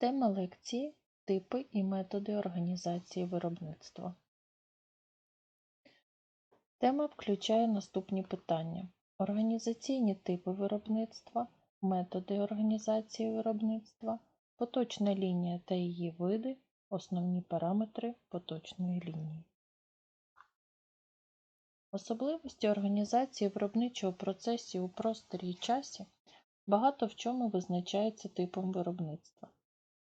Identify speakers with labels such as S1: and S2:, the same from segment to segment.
S1: Тема лекції Типи і методи організації виробництва. Тема включає наступні питання: організаційні типи виробництва, методи організації виробництва, поточна лінія та її види, основні параметри поточної лінії. Особливості організації виробничого процесу у просторі і часі багато в чому визначаються типом виробництва.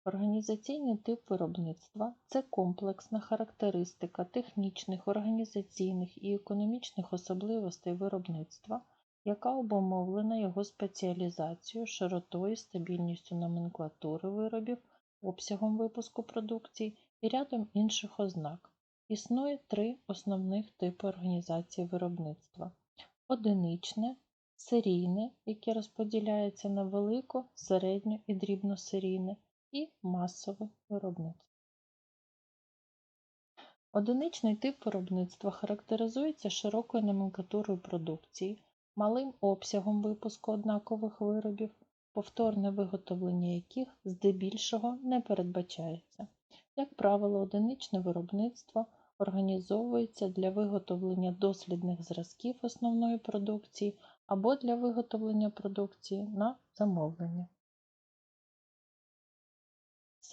S1: Організаційний тип виробництва це комплексна характеристика технічних, організаційних і економічних особливостей виробництва, яка обумовлена його спеціалізацією, широтою, стабільністю номенклатури виробів, обсягом випуску продукції і рядом інших ознак. Існує три основних типи організації виробництва: одиничне, серійне, яке розподіляється на велико, середньо і дрібносерійне, і масове виробництво. Одиничний тип виробництва характеризується широкою номенклатурою продукції, малим обсягом випуску однакових виробів, повторне виготовлення яких здебільшого не передбачається. Як правило, одиничне виробництво організовується для виготовлення дослідних зразків основної продукції або для виготовлення продукції на замовлення.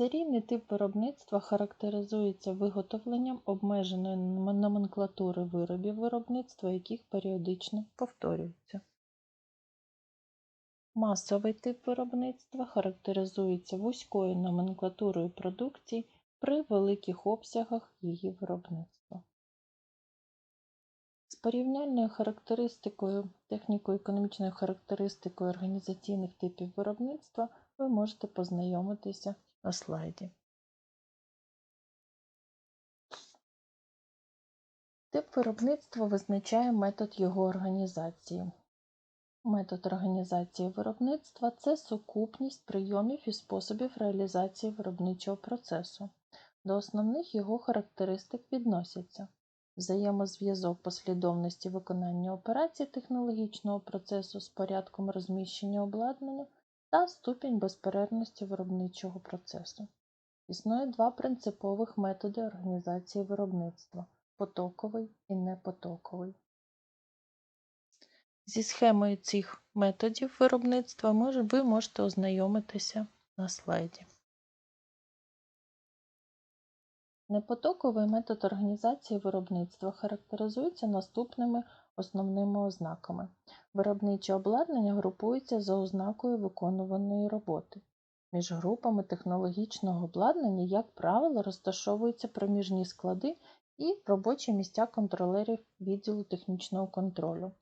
S1: Серійний тип виробництва характеризується виготовленням обмеженої номенклатури виробів виробництва, яких періодично повторюються. Масовий тип виробництва характеризується вузькою номенклатурою продукції при великих обсягах її виробництва. З порівняльною характеристикою, техніко-економічною характеристикою організаційних типів виробництва ви можете познайомитися на слайді. Тип виробництва визначає метод його організації. Метод організації виробництва це сукупність прийомів і способів реалізації виробничого процесу. До основних його характеристик відносяться взаємозв'язок послідовності виконання операцій технологічного процесу з порядком розміщення обладнання та ступінь безперервності виробничого процесу. Існує два принципових методи організації виробництва потоковий і непотоковий. Зі схемою цих методів виробництва ви можете ознайомитися на слайді. Непотоковий метод організації виробництва характеризується наступними основними ознаками. Виробниче обладнання групується за ознакою виконуваної роботи. Між групами технологічного обладнання, як правило, розташовуються проміжні склади і робочі місця контролерів відділу технічного контролю.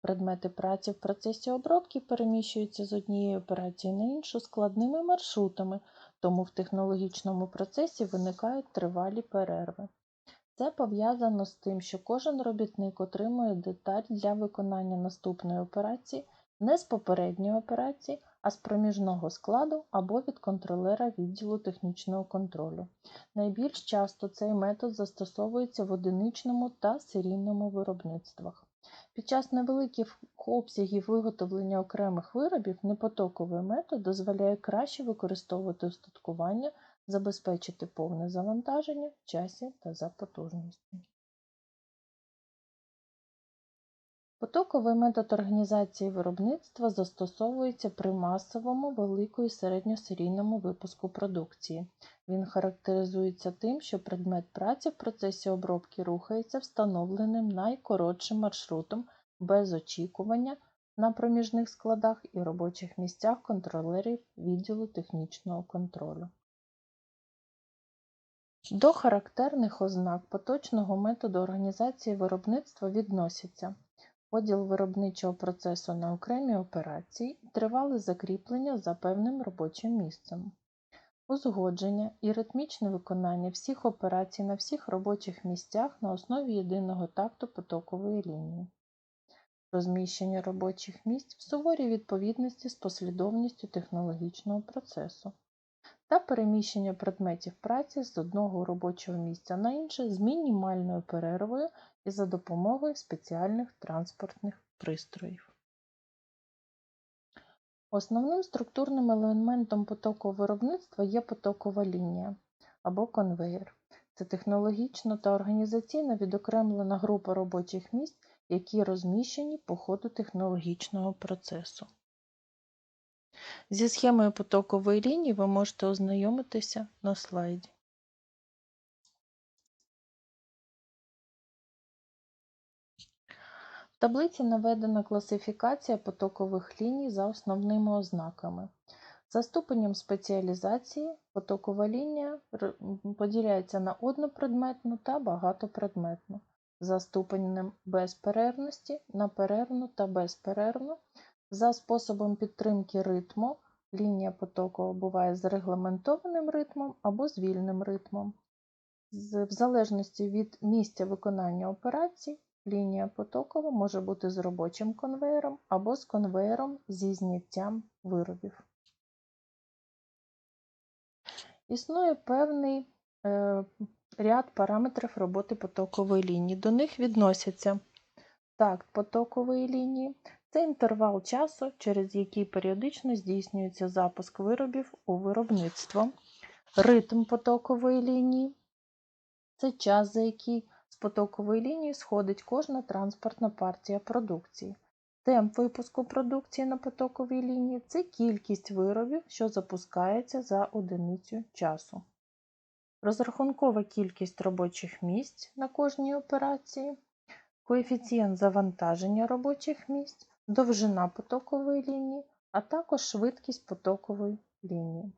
S1: Предмети праці в процесі обробки переміщуються з однієї операції на іншу складними маршрутами, тому в технологічному процесі виникають тривалі перерви. Це пов'язано з тим, що кожен робітник отримує деталь для виконання наступної операції не з попередньої операції, а з проміжного складу або від контролера відділу технічного контролю. Найбільш часто цей метод застосовується в одиничному та серійному виробництвах. Під час невеликих обсягів виготовлення окремих виробів непотоковий метод дозволяє краще використовувати устаткування забезпечити повне завантаження в часі та за потужністю. Потоковий метод організації виробництва застосовується при масовому, велико- і середньосерійному випуску продукції. Він характеризується тим, що предмет праці в процесі обробки рухається встановленим найкоротшим маршрутом без очікування на проміжних складах і робочих місцях контролерів відділу технічного контролю. До характерних ознак поточного методу організації виробництва відносяться поділ виробничого процесу на окремі операції і тривале закріплення за певним робочим місцем, узгодження і ритмічне виконання всіх операцій на всіх робочих місцях на основі єдиного такту потокової лінії, розміщення робочих місць в суворій відповідності з послідовністю технологічного процесу та переміщення предметів праці з одного робочого місця на інше з мінімальною перервою і за допомогою спеціальних транспортних пристроїв. Основним структурним елементом потокового виробництва є потокова лінія або конвеєр. Це технологічно та організаційно відокремлена група робочих місць, які розміщені по ходу технологічного процесу. Зі схемою потокової лінії ви можете ознайомитися на слайді. В таблиці наведена класифікація потокових ліній за основними ознаками. За ступенем спеціалізації потокова лінія поділяється на однопредметну та багатопредметну. За ступенем безперервності на перервну та безперервну. За способом підтримки ритму лінія потоку буває з регламентованим ритмом або з вільним ритмом. В залежності від місця виконання операцій, лінія потокова може бути з робочим конвеєром або з конвеєром зі зняттям виробів. Існує певний е, ряд параметрів роботи потокової лінії. До них відносяться такт потокової лінії, це інтервал часу, через який періодично здійснюється запуск виробів у виробництво, ритм потокової лінії, це час, за який з потокової лінії сходить кожна транспортна партія продукції. Темп випуску продукції на потоковій лінії це кількість виробів, що запускається за одиницю часу. Розрахункова кількість робочих місць на кожній операції, коефіцієнт завантаження робочих місць, довжина потокової лінії, а також швидкість потокової лінії.